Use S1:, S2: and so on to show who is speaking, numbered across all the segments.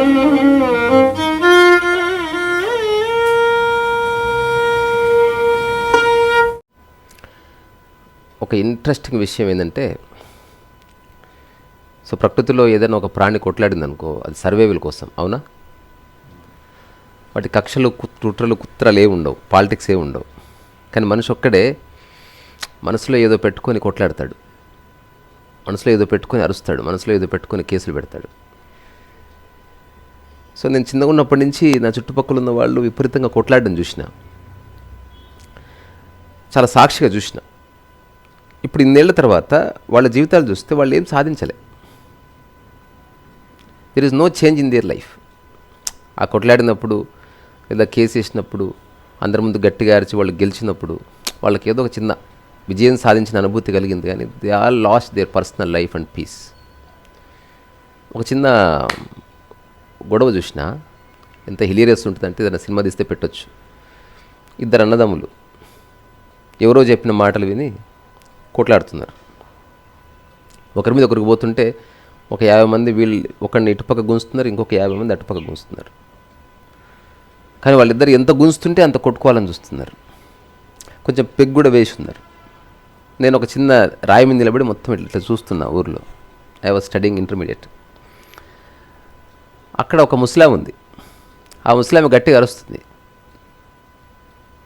S1: ఒక ఇంట్రెస్టింగ్ విషయం ఏంటంటే సో ప్రకృతిలో ఏదైనా ఒక ప్రాణి కొట్లాడింది అనుకో అది సర్వేవిల్ కోసం అవునా? వాటి కక్షలు కుట్రలు కుత్రలు ఏ ఉండవు పాలిటిక్స్ ఏ ఉండవు. కానీ మనిషి ఒక్కడే మనసులో ఏదో పెట్టుకొని కొట్లాడతాడు. మనసులో ఏదో పెట్టుకొని అరుస్తాడు మనసులో ఏదో పెట్టుకొని కేసులు పెడతాడు. సో నేను చిన్నగా ఉన్నప్పటి నుంచి నా చుట్టుపక్కల ఉన్న వాళ్ళు విపరీతంగా కొట్లాడడం చూసిన. చాలా సాక్షిగా చూసిన. ఇప్పుడు ఇన్నేళ్ళ తర్వాత వాళ్ళ జీవితాలు చూస్తే వాళ్ళు ఏం సాధించలే. There is no change in their life ఆ కొట్లాడినప్పుడు లేదా కేసు వేసినప్పుడు అందరి ముందు గట్టిగా అరిచి వాళ్ళు గెలిచినప్పుడు వాళ్ళకి ఏదో ఒక చిన్న విజయం సాధించిన అనుభూతి కలిగింది కానీ they all lost their personal life and peace ఒక చిన్న గొడవ చూసినా ఎంత హిలీరియస్ ఉంటుందంటే ఏదైనా సినిమా తీస్తే పెట్టొచ్చు. ఇద్దరు అన్నదమ్ములు ఎవరో చెప్పిన మాటలు విని కొట్లాడుతున్నారు. ఒకరి మీద ఒకరికి పోతుంటే ఒక యాభై మంది వీళ్ళు ఒకరిని ఇటుపక్క గుంస్తున్నారు ఇంకొక యాభై మంది అటుపక్క గుంస్తున్నారు కానీ వాళ్ళిద్దరు ఎంత గుంస్తుంటే అంత కొట్టుకోవాలని చూస్తున్నారు. కొంచెం పెగ్ కూడా వేసి ఉన్నారు. నేను ఒక చిన్న రాయి మీద నిలబడి మొత్తం ఇట్లా ఇట్లా చూస్తున్నా ఊర్లో. ఐ వాజ్ స్టడింగ్ ఇంటర్మీడియట్ అక్కడ ఒక ముస్లాం ఉంది. ఆ ముస్లాం గట్టిగా అరుస్తుంది.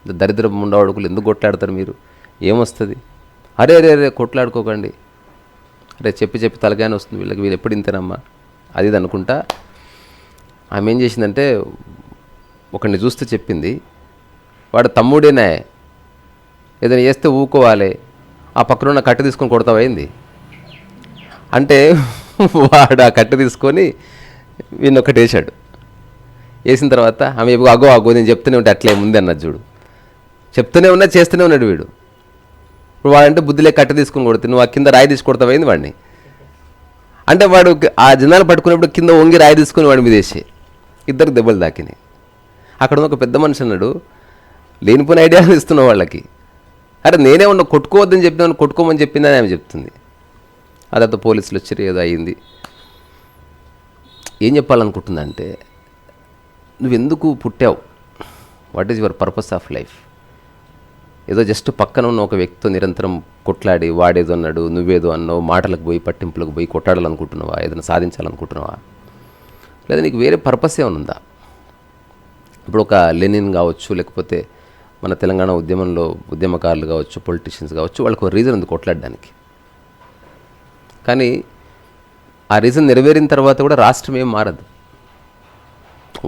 S1: దరిద్ర ముండవాడుకులు ఎందుకు కొట్లాడతారు మీరు? ఏమొస్తుంది? అరే అరే అరే కొట్లాడుకోకండి. అరే చెప్పి చెప్పి తలగానే వస్తుంది వీళ్ళకి. వీళ్ళు ఎప్పుడు ఇంతేనమ్మా? అది ఇది అనుకుంటా. ఆమె ఏం చేసిందంటే ఒకరిని చూస్తే చెప్పింది. వాడు తమ్ముడేనా. ఏదైనా చేస్తే ఊకోవాలి. ఆ పక్కన ఉన్న కట్ట తీసుకొని కొడతావైంది అంటే వాడు ఆ కట్ట తీసుకొని వీడిని ఒకటి వేసాడు వేసిన తర్వాత ఆమె అగో అగో నేను చెప్తూనే ఉంటే అట్లే ముందే అన్నది చూడు. చెప్తూనే ఉన్నా చేస్తూనే ఉన్నాడు వీడు. ఇప్పుడు వాడంటే బుద్ధిలే కట్ట తీసుకుని కొడుతుంది. నువ్వు ఆ కింద రాయి తీసి కొడతావైంది వాడిని? అంటే వాడు ఆ జనాలు పట్టుకున్నప్పుడు కింద వంగి రాయి తీసుకుని వాడి మీద వేసి ఇద్దరు దెబ్బలు దాకినాయి అక్కడ ఒక పెద్ద మనిషి అన్నాడు లేనిపోయిన ఐడియాలు ఇస్తున్న వాళ్ళకి. అరే నేనే ఉన్న కొట్టుకోవద్దని చెప్పినాను కొట్టుకోమని చెప్పిందని ఆమె చెప్తుంది. అదంతా పోలీసులు వచ్చారు ఏదో అయ్యింది. ఏం చెప్పాలనుకుంటుందంటే నువ్వెందుకు పుట్టావు? What is your purpose of life ఏదో జస్ట్ పక్కన ఉన్న ఒక వ్యక్తితో నిరంతరం కొట్లాడి వాడేదో అన్నాడు నువ్వేదో అన్నావు మాటలకు పోయి పట్టింపులకు పోయి కొట్టాడాలనుకుంటున్నావా ఏదైనా సాధించాలనుకుంటున్నావా? లేదా నీకు వేరే పర్పస్ ఏమైనా ఉందా? ఇప్పుడు ఒక లెనిన్ కావచ్చు లేకపోతే మన తెలంగాణ ఉద్యమంలో ఉద్యమకారులు కావచ్చు పొలిటీషియన్స్ కావచ్చు వాళ్ళకి ఒక రీజన్ ఉంది కొట్లాడడానికి. కానీ ఆ రీజన్ నెరవేరిన తర్వాత కూడా రాష్ట్రం ఏం మారదు.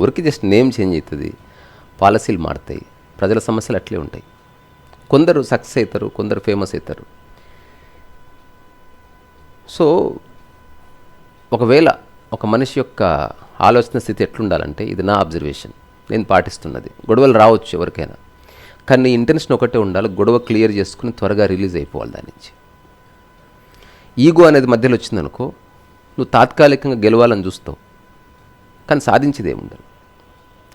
S1: ఊరికి జస్ట్ నేమ్ చేంజ్ అవుతుంది పాలసీలు మారుతాయి ప్రజల సమస్యలు అట్లే ఉంటాయి. కొందరు సక్సెస్ అవుతారు కొందరు ఫేమస్ అవుతారు సో ఒకవేళ ఒక మనిషి యొక్క ఆలోచన స్థితి ఎట్లుండాలంటే ఇది నా అబ్జర్వేషన్ నేను పాటిస్తున్నది. గొడవలు రావచ్చు ఎవరికైనా కానీ నీ ఇంటెన్షన్ ఒకటే ఉండాలి గొడవ క్లియర్ చేసుకుని త్వరగా రిలీజ్ అయిపోవాలి దాని నుంచి. ఈగో అనేది మధ్యలో వచ్చిందనుకో నువ్వు తాత్కాలికంగా గెలవాలని చూస్తావు. కానీ సాధించేది ఏముండదు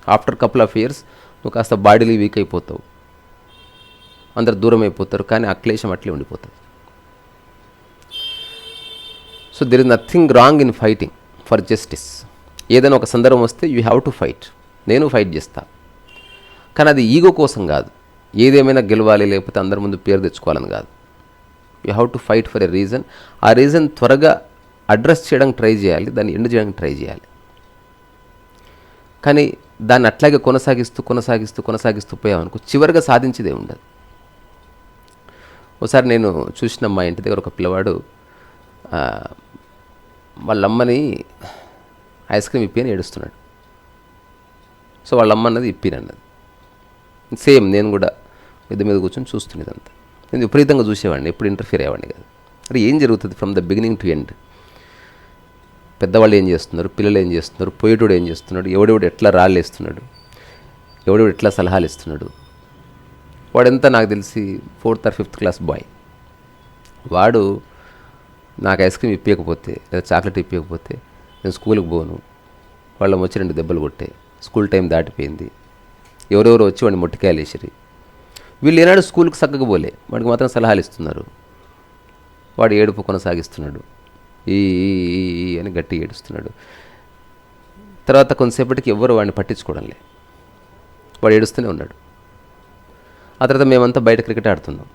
S1: ఆఫ్టర్ కపుల్ ఆఫ్ ఇయర్స్ నువ్వు కాస్త బాడీలీ వీక్ అయిపోతావు. అందరు దూరం అయిపోతారు కానీ ఆ క్లేశం అట్లే ఉండిపోతుంది. So there is nothing wrong in fighting for justice ఏదైనా ఒక సందర్భం వస్తే యూ హ్యావ్ టు ఫైట్ నేను ఫైట్ చేస్తా. కానీ అది ఈగో కోసం కాదు. ఏదేమైనా గెలవాలి లేకపోతే అందరి ముందు పేరు తెచ్చుకోవాలని కాదు. You have to fight for a reason ఆ రీజన్ త్వరగా అడ్రస్ చేయడానికి ట్రై చేయాలి దాన్ని ఎండ్ చేయడానికి ట్రై చేయాలి. కానీ దాన్ని అట్లాగే కొనసాగిస్తూ కొనసాగిస్తూ కొనసాగిస్తూ పోయామనుకో చివరిగా సాధించేదే ఉండదు. ఒకసారి నేను చూసిన మా ఇంటి దగ్గర ఒక పిల్లవాడు వాళ్ళమ్మని వాళ్ళ అమ్మని ఐస్ క్రీమ్ ఇప్పి అని ఏడుస్తున్నాడు. సో వాళ్ళ అమ్మ అన్నది ఇప్పిన అన్నది సేమ్ నేను కూడా మీద మీద కూర్చొని చూస్తున్నది నేను విపరీతంగా చూసేవాడిని ఎప్పుడు ఇంటర్ఫియర్ అయ్యేవాడిని కాదు. అరే ఏం జరుగుతుంది from the beginning to end? పెద్దవాళ్ళు ఏం చేస్తున్నారు? పిల్లలు ఏం చేస్తున్నారు? పోయేటోడు ఏం చేస్తున్నాడు? ఎవడెవడు ఎట్లా రాళ్ళు ఎవడెవడు ఎట్లా సలహాలు ఇస్తున్నాడు? వాడెంత నాకు తెలిసి fourth or fifth class boy. వాడు నాకు ఐస్ క్రీమ్ ఇప్పకపోతే లేదా చాక్లెట్ ఇప్పకపోతే నేను స్కూల్కి పోను. వాళ్ళ వచ్చి రెండు దెబ్బలు కొట్టే. స్కూల్ టైం దాటిపోయింది. ఎవరెవరు వచ్చి వాడిని మొట్టికాయలు వేసిరి వీళ్ళు ఏనాడు స్కూల్కి చక్కగా పోలే. వాడికి మాత్రం సలహాలు ఇస్తున్నారు. వాడు ఏడుపు కొనసాగిస్తున్నాడు. ఈ అని గట్టి ఏడుస్తున్నాడు. తర్వాత కొంతసేపటికి ఎవ్వరు వాడిని పట్టించుకోవడం లే వాడు ఏడుస్తూనే ఉన్నాడు. ఆ తర్వాత మేమంతా బయట క్రికెట్ ఆడుతున్నాం.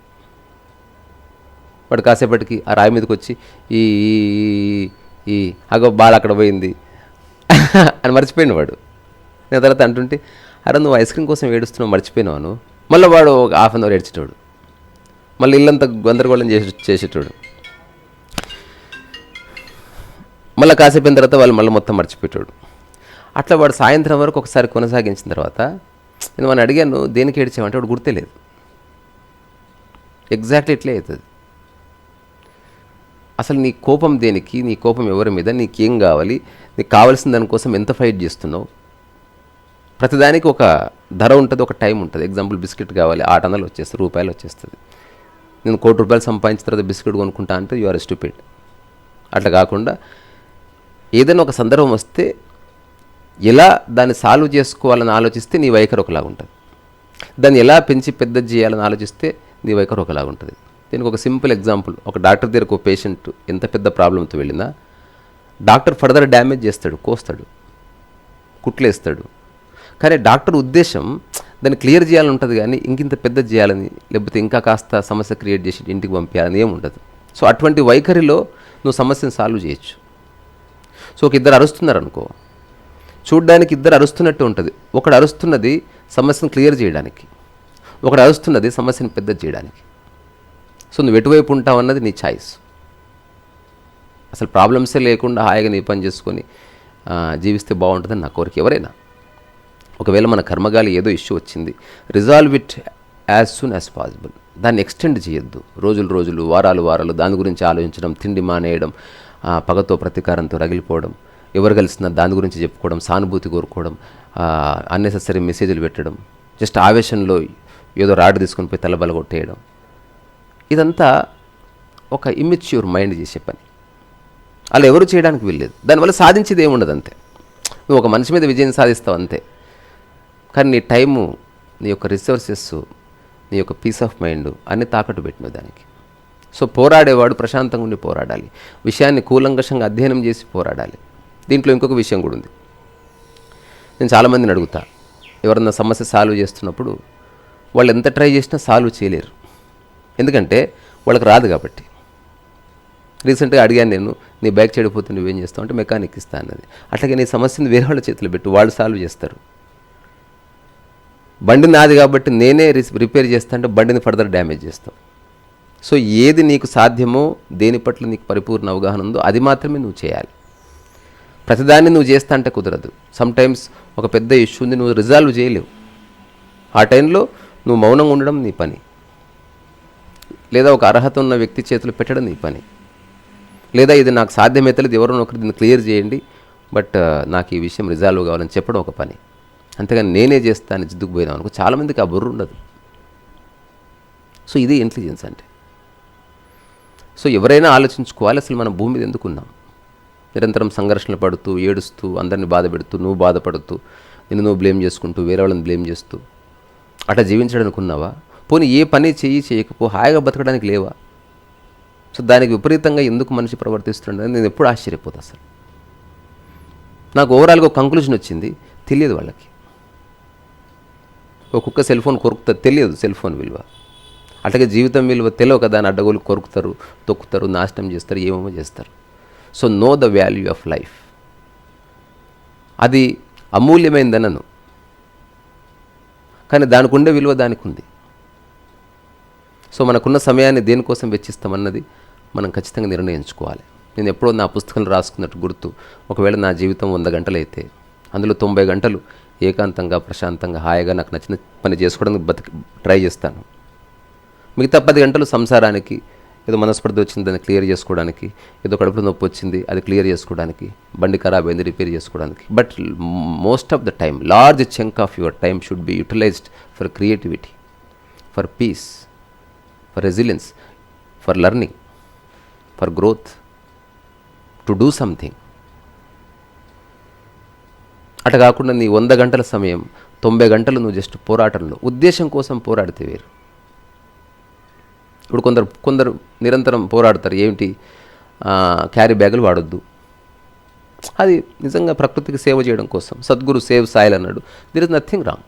S1: వాడు కాసేపటికి ఆ రాయి మీదకి వచ్చి ఈ ఈ- అగో బాల్ అక్కడ పోయింది అని మర్చిపోయిన వాడు. నేను తర్వాత అంటుంటే అరే నువ్వు ఐస్ క్రీమ్ కోసం ఏడుస్తున్నావు మర్చిపోయినావు మళ్ళీ వాడు ఒక హాఫ్ అన్ అవర్ ఏడ్చేటోడు. మళ్ళీ ఇల్లంతా గందరగోళం చేసి చేసేటోడు. మళ్ళీ కాసేపు తర్వాత వాళ్ళు మళ్ళీ మొత్తం మర్చిపెట్టాడు అట్లా వాడు సాయంత్రం వరకు ఒకసారి కొనసాగించిన తర్వాత నేను మనం అడిగాను దేనికి ఏడ్చామంటే వాడు గుర్తులేదు ఎగ్జాక్ట్లీ ఇట్లే అవుతుంది. అసలు నీ కోపం దేనికి నీ కోపం ఎవరి మీద నీకేం కావాలి నీకు కావాల్సిన దానికోసం ఎంత ఫైట్ చేస్తున్నావు? ప్రతిదానికి ఒక ధర ఉంటుంది ఒక టైం ఉంటుంది. ఎగ్జాంపుల్ బిస్కెట్ కావాలి ఆట వందలు వచ్చేస్తుంది రూపాయలు వచ్చేస్తుంది. నేను కోటి రూపాయలు సంపాదించిన తర్వాత బిస్కెట్ కొనుక్కుంటా అంటే యు ఆర్ స్టూపిడ్ అట్లా కాకుండా ఏదైనా ఒక సందర్భం వస్తే ఎలా దాన్ని సాల్వ్ చేసుకోవాలని ఆలోచిస్తే నీ వైఖరి ఒకలాగా ఉంటుంది. దాన్ని ఎలా పెంచి పెద్ద చేయాలని ఆలోచిస్తే నీ వైఖరి ఒకలాగా ఉంటుంది. దీనికి ఒక సింపుల్ ఎగ్జాంపుల్ ఒక డాక్టర్ దగ్గరకు ఒక పేషెంట్ ఎంత పెద్ద ప్రాబ్లంతో వెళ్ళినా డాక్టర్ ఫర్దర్ డ్యామేజ్ చేస్తాడు కోస్తాడు కుట్లేస్తాడు. కానీ డాక్టర్ ఉద్దేశం దాన్ని క్లియర్ చేయాలని ఉంటుంది కానీ ఇంకింత పెద్ద చేయాలని లేకపోతే ఇంకా కాస్త సమస్య క్రియేట్ చేసి ఇంటికి పంపించాలని ఏమి ఉండదు. సో అటువంటి వైఖరిలో నువ్వు సమస్యను సాల్వ్ చేయొచ్చు. సో ఒక ఇద్దరు అరుస్తున్నారు అనుకో. చూడ్డానికి ఇద్దరు అరుస్తున్నట్టు ఉంటుంది. ఒకడు అరుస్తున్నది సమస్యను క్లియర్ చేయడానికి. ఒకడు అరుస్తున్నది సమస్యను పెద్ద చేయడానికి. సో నువ్వు ఎటువైపు ఉంటావు అన్నది నీ ఛాయిస్. అసలు ప్రాబ్లమ్సే లేకుండా హాయిగా నీ పని చేసుకొని జీవిస్తే బాగుంటుందని నా కోరిక ఎవరైనా. ఒకవేళ మన కర్మగాలి ఏదో ఇష్యూ వచ్చింది resolve it as soon as possible. దాన్ని ఎక్స్టెండ్ చేయొద్దు. రోజులు రోజులు వారాలు వారాలు దాని గురించి ఆలోచించడం తిండి మానేయడం పగతో ప్రతీకారంతో రగిలిపోవడం ఎవరు కలిసినా దాని గురించి చెప్పుకోవడం సానుభూతి కోరుకోవడం అన్నెసెసరీ మెసేజ్లు పెట్టడం జస్ట్ ఆవేశంలో ఏదో రాడ్ తీసుకొని పోయి తలబల కొట్టేయడం. ఇదంతా ఒక ఇమ్మెచ్యూర్ మైండ్ చేసే పని. అలా ఎవరు చేయడానికి వీల్లేదు. దానివల్ల సాధించేది ఏముండదు అంతే. నువ్వు ఒక మనిషి మీద విజయం సాధిస్తావు అంతే. కానీ నీ టైము నీ యొక్క రిసోర్సెస్ నీ యొక్క పీస్ ఆఫ్ మైండ్ అన్ని తాకట్టు పెట్టినవి దానికి. సో పోరాడేవాడు ప్రశాంతంగా ఉండి పోరాడాలి. విషయాన్ని కూలంకషంగా అధ్యయనం చేసి పోరాడాలి. దీంట్లో ఇంకొక విషయం కూడా ఉంది. నేను చాలామందిని అడుగుతా. ఎవరన్నా సమస్య సాల్వ్ చేస్తున్నప్పుడు వాళ్ళు ఎంత ట్రై చేసినా సాల్వ్ చేయలేరు. ఎందుకంటే వాళ్ళకి రాదు కాబట్టి. రీసెంట్గా అడిగాను నేను నీ బైక్ చెడిపోతే నువ్వేం చేస్తావు? అంటే మెకానిక్ ఇస్తా అన్నది. అట్లాగే నీ సమస్యను వేరే వాళ్ళ చేతిలో పెట్టు వాళ్ళు సాల్వ్ చేస్తారు. బండి నాది కాబట్టి నేనే రిస్- రిపేర్ చేస్తా అంటే బండిని ఫర్దర్ డ్యామేజ్ చేస్తాం. సో ఏది నీకు సాధ్యమో దేని పట్ల నీకు పరిపూర్ణ అవగాహన ఉందో అది మాత్రమే నువ్వు చేయాలి. ప్రతిదాన్ని నువ్వు చేస్తా అంటే కుదరదు. సమ్టైమ్స్ ఒక పెద్ద ఇష్యూని నువ్వు రిజాల్వ్ చేయలేవు. ఆ టైంలో నువ్వు మౌనంగా ఉండడం నీ పని. లేదా ఒక అర్హత ఉన్న వ్యక్తి చేతులు పెట్టడం నీ పని. లేదా ఇది నాకు సాధ్యమైతలేదు ఎవరో ఒకరు దీన్ని క్లియర్ చేయండి బట్ నాకు ఈ విషయం రిజాల్వ్ కావాలని చెప్పడం ఒక పని. అంతేగాని నేనే చేస్తాను జిద్దుకు పోయినాం అనుకో చాలామందికి ఆ బుర్ర ఉండదు. సో ఇది ఇంటెలిజెన్స్ అంటే. సో ఎవరైనా ఆలోచించుకోవాలి అసలు మన భూమి మీద ఎందుకున్నాం నిరంతరం సంఘర్షణలు పడుతూ ఏడుస్తూ అందరిని బాధ పెడుతూ నువ్వు బాధపడుతూ నిన్ను నువ్వు బ్లేమ్ చేసుకుంటూ వేరే వాళ్ళని బ్లేమ్ చేస్తూ. అట్లా జీవించడానికి ఉన్నావా? పోనీ ఏ పని చెయ్యి చేయకపో హాయిగా బతకడానికి లేవా? సో దానికి విపరీతంగా ఎందుకు మనిషి ప్రవర్తిస్తుండని నేను ఎప్పుడు ఆశ్చర్యపోతా అసలు. నాకు ఓవరాల్గా ఒక కంక్లూజన్ వచ్చింది తెలియదు వాళ్ళకి. ఒక కుక్క సెల్ ఫోన్ కొరుకుతుంది తెలియదు సెల్ ఫోన్ విలువ. అట్లాగే జీవితం విలువ తెలియక దాని అడ్డగోలు కొరుకుతారు తొక్కుతారు నాశనం చేస్తారు ఏమేమో చేస్తారు. So no the value of life అది అమూల్యమైందనను కానీ దానికి ఉండే విలువ దానికి ఉంది సో మనకున్న సమయాన్ని దేనికోసం వెచ్చిస్తామన్నది మనం ఖచ్చితంగా నిర్ణయించుకోవాలి. నేను ఎప్పుడో నా పుస్తకంలో రాసుకున్నట్టు గుర్తు ఒకవేళ నా జీవితం వంద గంటలు అయితే అందులో తొంభై గంటలు ఏకాంతంగా ప్రశాంతంగా హాయిగా నాకు నచ్చిన పని చేసుకోవడానికి బతికి ట్రై చేస్తాను. మిగతా పది గంటలు సంసారానికి ఏదో మనస్పర్ధ వచ్చింది దాన్ని క్లియర్ చేసుకోవడానికి ఏదో కడుపులో నొప్పి వచ్చింది అది క్లియర్ చేసుకోవడానికి బండి ఖరాబ్ అయింది రిపేర్ చేసుకోవడానికి. But most of the time large chunk of your time should be utilised for creativity for peace for resilience for learning for growth to do something అటు కాకుండా నీ వంద గంటల సమయం తొంభై గంటలు నువ్వు జస్ట్ పోరాటంలో ఉద్దేశం కోసం పోరాడితే వేరు. ఇప్పుడు కొందరు కొందరు నిరంతరం పోరాడతారు. ఏమిటి? క్యారీ బ్యాగులు వాడొద్దు. అది నిజంగా ప్రకృతికి సేవ చేయడం కోసం. సద్గురు సేవ్ సాయిల్ అన్నాడు. దిర్ ఇస్ నథింగ్ రాంగ్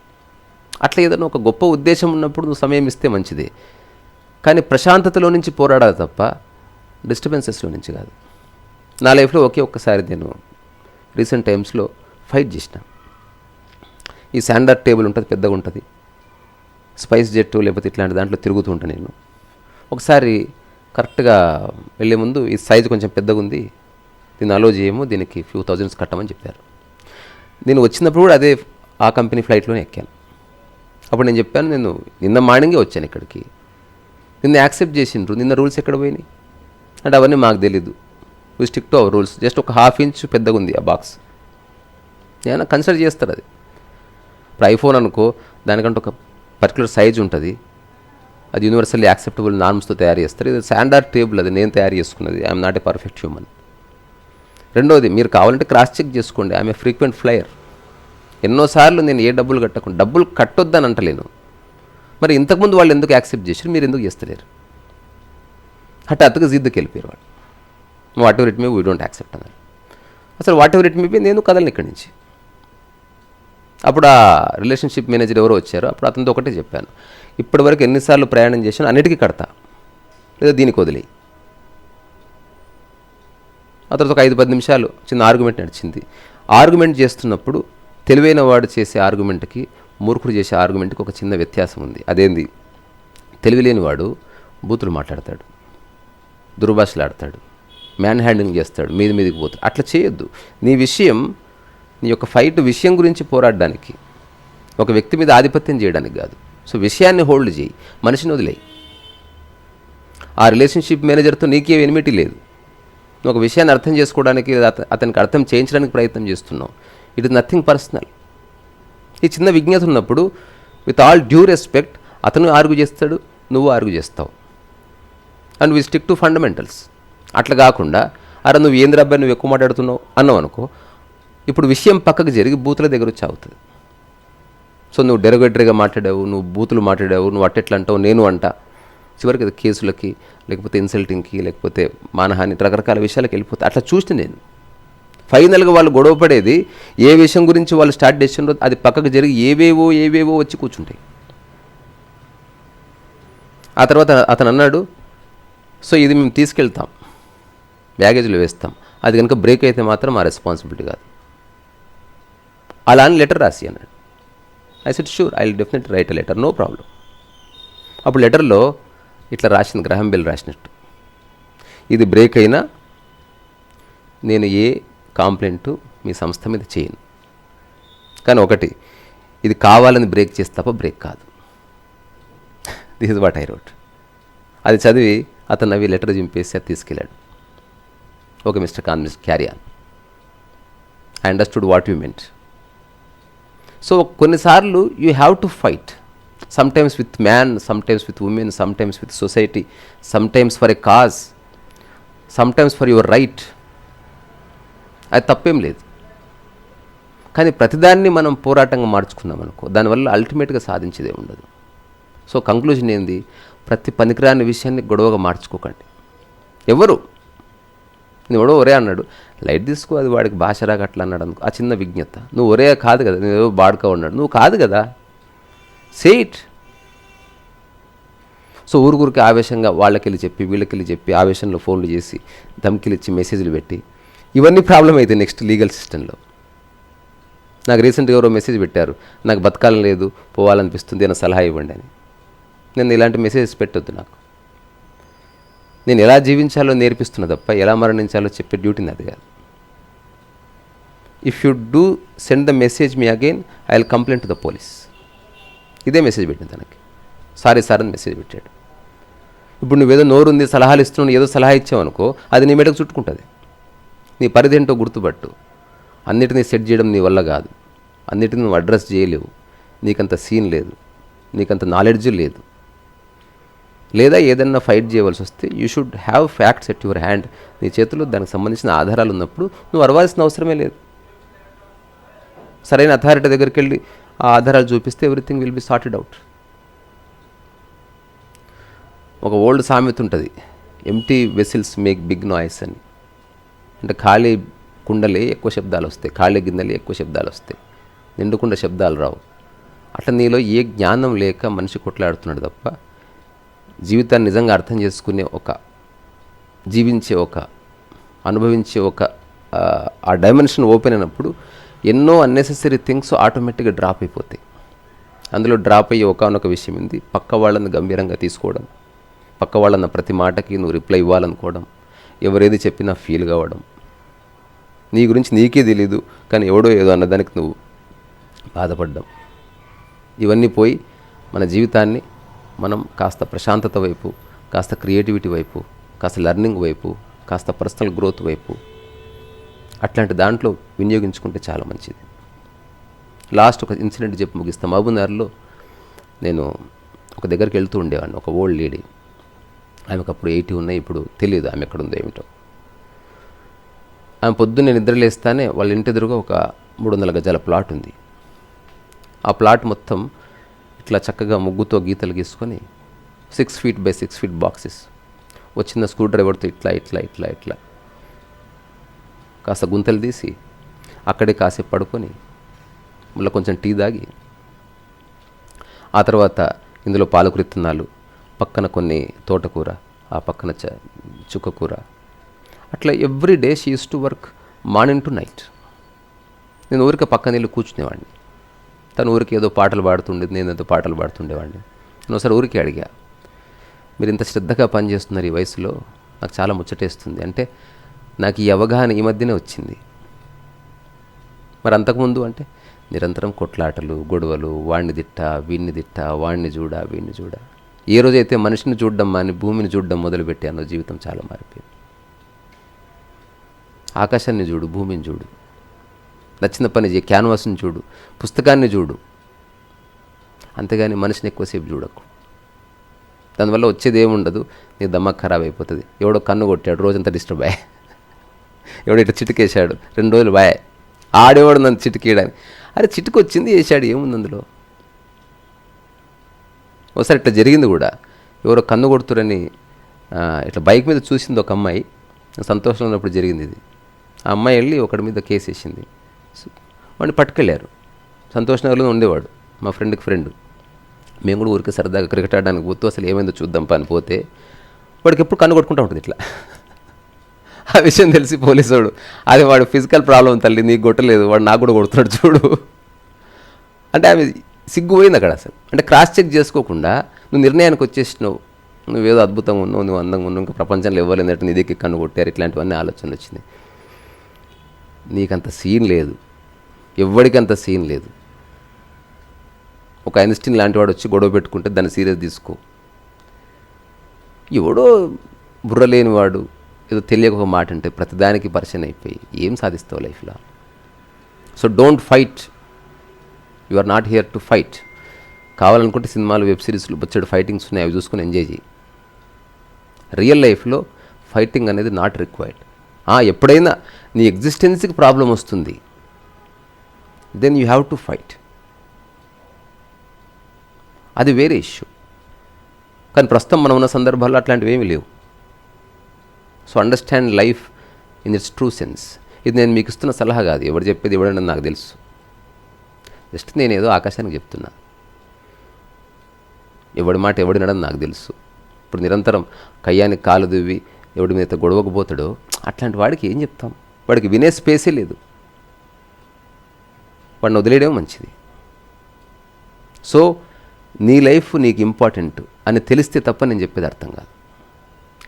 S1: అట్లా ఏదైనా ఒక గొప్ప ఉద్దేశం ఉన్నప్పుడు నువ్వు సమయం ఇస్తే మంచిదే. కానీ ప్రశాంతతలో నుంచి పోరాడాలి తప్ప డిస్టర్బెన్సెస్లో నుంచి కాదు. నా లైఫ్లో ఒకే ఒక్కసారి నేను రీసెంట్ టైమ్స్లో ఫైట్ చేసిన. ఈ శాండర్డ్ టేబుల్ ఉంటుంది పెద్దగా ఉంటుంది స్పైస్ జెట్ లేకపోతే ఇట్లాంటి దాంట్లో తిరుగుతూ ఉంటాను నేను. ఒకసారి కరెక్ట్గా వెళ్ళే ముందు ఈ సైజు కొంచెం పెద్దగా ఉంది దీన్ని అలో చేయము దీనికి ఫ్యూ థౌజండ్స్ కట్టమని చెప్పారు. నేను వచ్చినప్పుడు కూడా అదే ఆ కంపెనీ ఫ్లైట్లోనే ఎక్కాను. అప్పుడు నేను చెప్పాను నేను నిన్న మార్నింగే వచ్చాను ఇక్కడికి. నిన్న యాక్సెప్ట్ చేసిండ్రు నిన్న రూల్స్ ఎక్కడ పోయినాయి? అంటే అవన్నీ మాకు తెలీదు. We stick to our rules just ఒక హాఫ్ ఇంచ్ పెద్దగా ఉంది ఆ బాక్స్ ఏమైనా కన్సిడర్ చేస్తారు అది. ఇప్పుడు ఐఫోన్ అనుకో దానికంటే ఒక పర్టికులర్ సైజ్ ఉంటుంది. అది యూనివర్సల్లీ యాక్సెప్టబుల్ నార్మ్స్తో తయారు చేస్తారు. ఇది స్టాండర్డ్ టేబుల్ అది నేను తయారు చేసుకున్నది. I'm not a perfect human రెండోది మీరు కావాలంటే క్రాస్ చెక్ చేసుకోండి. ఆమె ఫ్రీక్వెంట్ ఫ్లయర్ ఎన్నోసార్లు నేను ఏ డబ్బులు కట్టకుండా డబ్బులు కట్టొద్దని అంటలేను. మరి ఇంతకుముందు వాళ్ళు ఎందుకు యాక్సెప్ట్ చేశారు? మీరు ఎందుకు చేస్తలేరు? హఠాత్తుగా జిద్దుకి వెళ్ళిపోయారు వాళ్ళు. Whatever it may we don't accept అన్నారు. అసలు వాట్ ఎవర్ ఇట్ మే నేను కదలను ఇక్కడి నుంచి. అప్పుడు ఆ రిలేషన్షిప్ మేనేజర్ ఎవరో వచ్చారు అప్పుడు అతనితో ఒకటే చెప్పాను. ఇప్పటివరకు ఎన్నిసార్లు ప్రయాణం చేసినా అన్నిటికీ కడతా. లేదా దీనికి వదిలి ఆ తర్వాత ఒక ఐదు పది నిమిషాలు చిన్న ఆర్గ్యుమెంట్ నడిచింది. ఆర్గ్యుమెంట్ చేస్తున్నప్పుడు తెలివైన వాడు చేసే ఆర్గ్యుమెంట్కి మూర్ఖుడు చేసే ఆర్గ్యుమెంట్కి ఒక చిన్న వ్యత్యాసం ఉంది. అదేంది? తెలివిలేని వాడు బూతులు మాట్లాడతాడు. దుర్భాషలాడతాడు. మ్యాన్ హ్యాండింగ్ చేస్తాడు. మీది మీదికి పోతాడు. అట్లా చేయొద్దు. నీ విషయం నీ యొక్క ఫైట్ విషయం గురించి పోరాడడానికి ఒక వ్యక్తి మీద ఆధిపత్యం చేయడానికి కాదు. సో విషయాన్ని హోల్డ్ చేయి మనిషిని వదిలేయి. ఆ రిలేషన్షిప్ మేనేజర్తో నీకే ఎనిమిటీ లేదు. నువ్వు ఒక విషయాన్ని అర్థం చేసుకోవడానికి అతనికి అర్థం చేయించడానికి ప్రయత్నం చేస్తున్నావు. ఇట్ ఇస్ నథింగ్ పర్సనల్ ఈ చిన్న విజ్ఞత ఉన్నప్పుడు విత్ ఆల్ డ్యూ రెస్పెక్ట్ అతను ఆర్గ్యూ చేస్తాడు నువ్వు ఆర్గ్యూ చేస్తావు. And we stick to fundamentals అట్లా కాకుండా అరే నువ్వు ఏంద్రబ్బాయి నువ్వు ఎక్కువ మాట్లాడుతున్నావు? అన్నావు అనుకో ఇప్పుడు విషయం పక్కకు జరిగి బూతుల దగ్గర వచ్చి అవుతుంది సో నువ్వు డెరగేటరీగా మాట్లాడావు నువ్వు బూతులు మాట్లాడావు నువ్వు అట్టెట్లా అంటావు నేను అంట. చివరికి కేసులకి లేకపోతే ఇన్సల్టింగ్కి లేకపోతే మానహాని రకరకాల విషయాలకు వెళ్ళిపోతే అట్లా చూస్తే నేను. ఫైనల్గా వాళ్ళు గొడవ పడేది ఏ విషయం గురించి వాళ్ళు స్టార్ట్ చేసినారో అది పక్కకు జరిగి ఏవేవో ఏవేవో వచ్చి కూర్చుంటాయి. ఆ తర్వాత అతను అన్నాడు సో ఇది మేము తీసుకెళ్తాం బ్యాగేజ్లో వేస్తాం. అది కనుక బ్రేక్ అయితే మాత్రం మా రెస్పాన్సిబిలిటీ కాదు. అలా అని లెటర్ రాసి అన్నాడు. I said sure I definite write letter no problem అప్పుడు లెటర్లో ఇట్లా రాసింది గ్రహం బిల్ రాసినట్టు. ఇది బ్రేక్ అయినా నేను ఏ కాంప్లైంట్ మీ సంస్థ మీద చేయను. కానీ ఒకటి ఇది కావాలని బ్రేక్ చేస్తే తప్ప బ్రేక్ కాదు. This is what I wrote అది చదివి అతను అవి లెటర్ చింపేసి అది తీసుకెళ్ళాడు. Okay mister Khan mister carry on I understood what you meant so కొన్నిసార్లు you have to fight sometimes with man sometimes with women sometimes with society sometimes for a cause sometimes for your right అది తప్పేం లేదు. కానీ ప్రతిదాన్ని మనం పోరాటంగా మార్చుకున్నాం అనుకో దానివల్ల అల్టిమేట్గా సాధించేదే ఉండదు. సో కంక్లూజన్ ఏంది? ప్రతి పనికిరాని విషయాన్ని గొడవగా మార్చుకోకండి. ఎవరు? నేను ఎవడో ఒరే అన్నాడు. లైట్ తీసుకో అది వాడికి భాష రాక అట్లా అన్నాడు అనుకో. ఆ చిన్న విజ్ఞత. నువ్వు ఒరే కాదు కదా నువ్వు ఏదో బాడుకా ఉన్నాడు. నువ్వు కాదు కదా. సేట్ సో ఊరుగురికి ఆవేశంగా వాళ్ళకెళ్ళి చెప్పి వీళ్ళకెళ్ళి చెప్పి ఆవేశంలో ఫోన్లు చేసి ధమ్కిలు ఇచ్చి మెసేజ్లు పెట్టి ఇవన్నీ ప్రాబ్లం అవుతాయి నెక్స్ట్ లీగల్ సిస్టంలో. నాకు రీసెంట్గా ఎవరో మెసేజ్ పెట్టారు. నాకు బతకాలని లేదు పోవాలనిపిస్తుంది అని సలహా ఇవ్వండి అని. నేను ఇలాంటి మెసేజెస్ పెట్టొద్దు నాకు. నేను ఎలా జీవించాలో నేర్పిస్తున్నా తప్ప ఎలా మరణించాలో చెప్పే డ్యూటీ నాది కాదు. If you do send the message me again I will complaint to the police ఇదే మెసేజ్ పెట్టింది తనకి. సారీ సార్ అని మెసేజ్ పెట్టాడు. ఇప్పుడు నువ్వేదో నోరుంది సలహాలు ఇస్తున్నావు ఏదో సలహా ఇచ్చావు అనుకో అది నీ మెడకు చుట్టుకుంటుంది. నీ పరిధి ఏంటో గుర్తుపట్టు. అన్నిటినీ సెట్ చేయడం నీ వల్ల కాదు. అన్నిటిని నువ్వు అడ్రస్ చేయలేవు. నీకంత సీన్ లేదు. నీకంత నాలెడ్జ్ లేదు. లేదా ఏదన్నా ఫైట్ చేయవలసి వస్తే you should have facts at your hand నీ చేతిలో దానికి సంబంధించిన ఆధారాలు ఉన్నప్పుడు నువ్వు అరవాల్సిన అవసరమే లేదు. సరైన అథారిటీ దగ్గరికి వెళ్ళి ఆ ఆధారాలు చూపిస్తే everything will be sorted out ఒక ఓల్డ్ సామెత ఉంటుంది empty vessels make big noise అని. అంటే ఖాళీ కుండలే ఎక్కువ శబ్దాలు వస్తాయి ఖాళీ గిన్నెలే ఎక్కువ శబ్దాలు వస్తాయి నిండుకుండా శబ్దాలు రావు. అట్లా నీలో ఏ జ్ఞానం లేక మనిషి కొట్లాడుతున్నాడు తప్ప జీవితాన్ని నిజంగా అర్థం చేసుకునే ఒక జీవించే ఒక అనుభవించే ఒక ఆ, ఆ డైమెన్షన్ ఓపెన్ అయినప్పుడు ఎన్నో అన్నెసెసరీ థింగ్స్ ఆటోమేటిక్గా డ్రాప్ అయిపోతాయి. అందులో డ్రాప్ అయ్యే ఒకనొక విషయం ఉంది పక్క వాళ్ళని గంభీరంగా తీసుకోవడం. పక్క వాళ్ళన్న ప్రతి మాటకి నువ్వు రిప్లై ఇవ్వాలనుకోవడం. ఎవరేది చెప్పినా ఫీల్ కావడం. నీ గురించి నీకే తెలీదు కానీ ఎవడో ఏదో అన్నదానికి నువ్వు బాధపడ్డం. ఇవన్నీ పోయి మన జీవితాన్ని మనం కాస్త ప్రశాంతత వైపు కాస్త క్రియేటివిటీ వైపు కాస్త లెర్నింగ్ వైపు కాస్త పర్సనల్ గ్రోత్ వైపు అట్లాంటి దాంట్లో వినియోగించుకుంటే చాలా మంచిది. లాస్ట్ ఒక ఇన్సిడెంట్ చెప్పి ముగిస్తాం. మహబూబ్నగర్లో నేను ఒక దగ్గరికి వెళ్తూ ఉండేవాడిని ఒక ఓల్డ్ లేడీ. ఆమెకు అప్పుడు ఎయిటీ ఉన్నాయి ఇప్పుడు తెలియదు ఆమె ఎక్కడ ఉందో ఏమిటో. ఆమె పొద్దున్నే నిద్రలేస్తానే వాళ్ళ ఇంటి ఎదురుగా ఒక మూడు వందల గజాల ప్లాట్ ఉంది. ఆ ప్లాట్ మొత్తం ఇట్లా చక్కగా ముగ్గుతో గీతలు గీసుకొని six feet by six feet boxes వచ్చిన స్క్రూ డ్రైవర్తో ఇట్లా ఇట్లా ఇట్లా ఇట్లా కాస్త గుంతలు తీసి అక్కడే కాసేపు పడుకొని మళ్ళీ కొంచెం టీ తాగి ఆ తర్వాత ఇందులో పాలకూర విత్తనాలు పక్కన కొన్ని తోటకూర ఆ పక్కన చ చుక్కకూర. అట్లా every day she used to work morning to night. నేను ఊరికే పక్కన వెళ్ళి కూర్చునేవాడిని. తను ఊరికి ఏదో పాటలు పాడుతుండేది నేను ఏదో పాటలు పాడుతుండేవాడిని. నేను ఒకసారి ఊరికి అడిగా మీరు ఇంత శ్రద్ధగా పనిచేస్తున్నారు ఈ వయసులో నాకు చాలా ముచ్చటేస్తుంది. అంటే నాకు ఈ అవగాహన ఈ మధ్యనే వచ్చింది. మరి అంతకుముందు అంటే నిరంతరం కొట్లాటలు గొడవలు వాడిని దిట్ట వీణ్ణి దిట్ట వాడిని చూడ వీడిని చూడ. ఏ రోజైతే మనిషిని చూడడం మాని భూమిని చూడడం మొదలుపెట్టానో జీవితం చాలా మారిపోయింది. ఆకాశాన్ని చూడు భూమిని చూడు. నచ్చిన పని చేయి క్యాన్వాస్ని చూడు పుస్తకాన్ని చూడు. అంతేగాని మనిషిని ఎక్కువసేపు చూడకు. దానివల్ల వచ్చేది ఏముండదు నీ దమ్మ ఖరాబ్ అయిపోతుంది. ఎవడో కన్ను కొట్టాడు రోజంతా డిస్టర్బ్ అయ్యా. ఎవడో ఇట్లా చిటికేశాడు రెండు రోజులు బాయ్ ఆడేవాడు నన్ను చిటికేయడానికి అరే చిటికొచ్చింది వేసాడు ఏముంది అందులో? ఒకసారి ఇట్లా జరిగింది కూడా. ఎవరో కన్ను కొడుతురని ఇట్లా బైక్ మీద చూసింది ఒక అమ్మాయి. సంతోషంలో ఉన్నప్పుడు జరిగింది ఇది. ఆ అమ్మాయి వెళ్ళి ఒకడి మీద కేసు వేసింది. వాడిని పట్టుకెళ్ళారు సంతోష్ నగర్లో ఉండేవాడు మా ఫ్రెండ్కి ఫ్రెండ్. మేము కూడా ఊరికి సరదాగా క్రికెట్ ఆడడానికి పోతూ అసలు ఏమైందో చూద్దాం పని పోతే వాడికి ఎప్పుడు కన్ను కొట్టుకుంటూ ఉంటుంది ఇట్లా. ఆ విషయం తెలిసి పోలీసుడు అది వాడు ఫిజికల్ ప్రాబ్లం తల్లి నీకు కొట్టలేదు వాడు నాకు కూడా కొడుతున్నాడు చూడు. అంటే ఆమె సిగ్గుపోయింది అక్కడ అసలు. అంటే క్రాస్ చెక్ చేసుకోకుండా నువ్వు నిర్ణయానికి వచ్చేసినావు నువ్వేదో అద్భుతంగా ఉన్నావు నువ్వు అందంగా ఉన్నావు ఇంకా ప్రపంచంలో ఇవ్వలేదంటే నీ దగ్గర కన్ను కొట్టారు ఇట్లాంటివన్నీ ఆలోచనలు వచ్చింది నీకంత సీన్ లేదు. ఎవ్వడికి అంత సీన్ లేదు. ఒక ఐన్స్టీన్ లాంటి వాడు వచ్చి గొడవ పెట్టుకుంటే దాన్ని సీరియస్ తీసుకో. ఎవడో బుర్ర లేనివాడు ఏదో తెలియక ఒక మాట అంటే ప్రతిదానికి పరిచయం అయిపోయి ఏం సాధిస్తావు లైఫ్లో? So don't fight. You are not here to fight. కావాలనుకుంటే సినిమాలు వెబ్ సిరీస్లు బొచ్చడు ఫైటింగ్స్ ఉన్నాయి అవి చూసుకొని ఎంజాయ్ చేయి. రియల్ లైఫ్లో ఫైటింగ్ అనేది నాట్ రిక్వైర్డ్. ఎప్పుడైనా నీ ఎగ్జిస్టెన్స్కి ప్రాబ్లం వస్తుంది. Then you have to fight. అది వేరే ఇష్యూ. కానీ ప్రస్తుతం మనం ఉన్న సందర్భాల్లో అట్లాంటివి ఏమీ లేవు. So understand life in its true sense ఇది నేను మీకు ఇస్తున్న సలహా కాదు. ఎవరు చెప్పేది ఎవడని నాకు తెలుసు. జస్ట్ నేను ఏదో ఆకాశానికి చెప్తున్నా. ఎవడి మాట ఎవడినడని నాకు తెలుసు. ఇప్పుడు నిరంతరం కయ్యానికి కాలు దువ్వి ఎవడి మీద గొడవకపోతాడో అట్లాంటి వాడికి ఏం చెప్తాం? వాడికి వినే స్పేసే లేదు. వాడిని వదిలేయడం మంచిది. సో నీ లైఫ్ నీకు ఇంపార్టెంట్ అని తెలిస్తే తప్ప నేను చెప్పేది అర్థం కాదు.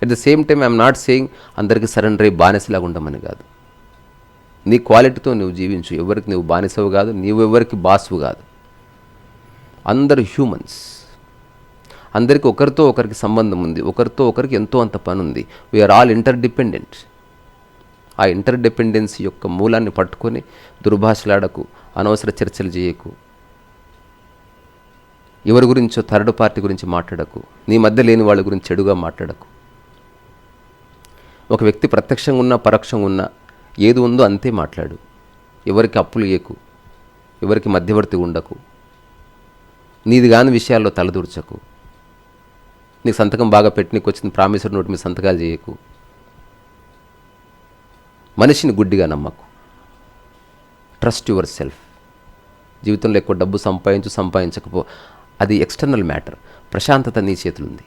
S1: At the same time I'm not saying అందరికీ సరెండర్ అయ్యి బానిసలాగా ఉండమని కాదు. నీ క్వాలిటీతో నువ్వు జీవించు. ఎవరికి నువ్వు బానిసవు కాదు నీవు ఎవరికి బాసువు కాదు. అందరు హ్యూమన్స్. అందరికీ ఒకరితో ఒకరికి సంబంధం ఉంది. ఒకరితో ఒకరికి ఎంతో అంత పని ఉంది. వీఆర్ ఆల్ ఇంటర్డిపెండెంట్ ఆ ఇంటర్డిపెండెన్సీ యొక్క మూలాన్ని పట్టుకొని దుర్భాషలాడకు అనవసర చర్చలు చేయకు. ఎవరి గురించో థర్డ్ పార్టీ గురించి మాట్లాడకు. నీ మధ్య లేని వాళ్ళ గురించి చెడుగా మాట్లాడకు. ఒక వ్యక్తి ప్రత్యక్షంగా ఉన్నా పరోక్షంగా ఉన్నా ఏది ఉందో అంతే మాట్లాడు. ఎవరికి అప్పులు ఏకు ఎవరికి మధ్యవర్తి ఉండకు నీది కాని విషయాల్లో తలదూర్చకు. నీకు సంతకం బాగా పెట్టి నీకు వచ్చిన ప్రామిసర్ నోటి మీద సంతకాలు చేయకు. మనిషిని గుడ్డిగా నమ్మకు. ట్రస్ట్ యువర్ సెల్ఫ్ జీవితంలో ఎక్కువ డబ్బు సంపాదించు సంపాదించకపో అది ఎక్స్టర్నల్ మ్యాటర్ ప్రశాంతత నీ చేతులుంది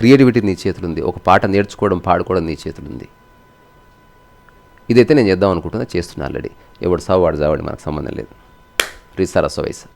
S1: క్రియేటివిటీ నీ చేతులుంది. ఒక పాట నేర్చుకోవడం పాడుకోవడం నీ చేతులుంది. ఇదైతే నేను చేద్దాం అనుకుంటున్నా చేస్తున్నా ఆల్రెడీ ఎవడు సావు వాడు మనకు సంబంధం లేదు. రీసారా వయసు.